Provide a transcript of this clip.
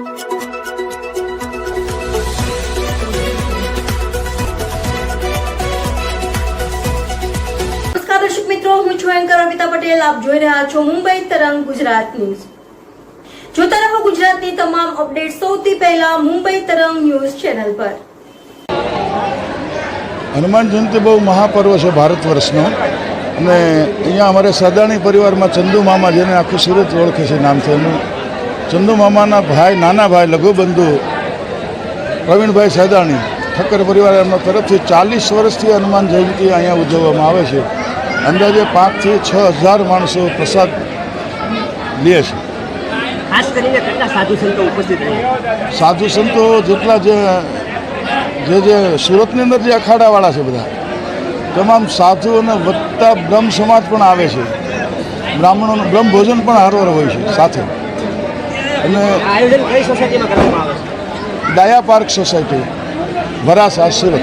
દર્શક મિત્રો, હું છું એન્કર અમિતા પટેલ. આપ જોઈ રહ્યા છો મુંબઈ તરંગ ગુજરાત ન્યૂઝ. જોતા રહો ગુજરાતની તમામ અપડેટ સૌથી પહેલા મુંબઈ તરંગ ન્યૂઝ ચેનલ પર. હનુમાન જયંતિ બહુ મહાપર્વ છે ભારત વર્ષનો. અને અહીંયા અમારે સદાણી પરિવારમાં ચંદુ મામા જેને આખું સુરત ઓળખે છે નામથી એનું. ચંદુ મામાના ભાઈ નાના ભાઈ લઘુબંધુ પ્રવીણભાઈ સેદાણી ઠક્કર પરિવાર એમના તરફથી ચાલીસ વર્ષથી હનુમાન જયંતિ અહીંયા ઉજવવામાં આવે છે. અંદાજે પાંચથી છ હજાર માણસો પ્રસાદ લે છે. ખાસ કરીને કેટલા સાધુ સંતો ઉપસ્થિત રહ્યા? સાધુ સંતો જેટલા જે જે જે સુરતની અંદર જે અખાડાવાળા છે બધા તમામ સાધુ અને વત્તા બ્રહ્મ સમાજ પણ આવે છે. બ્રાહ્મણોનું બ્રહ્મ ભોજન પણ હારવાર હોય છે સાથે. અને આયોજન કઈ સોસાયટીમાં કરવામાં આવે છે? ડાયા પાર્ક સોસાયટી વરાસા સુરત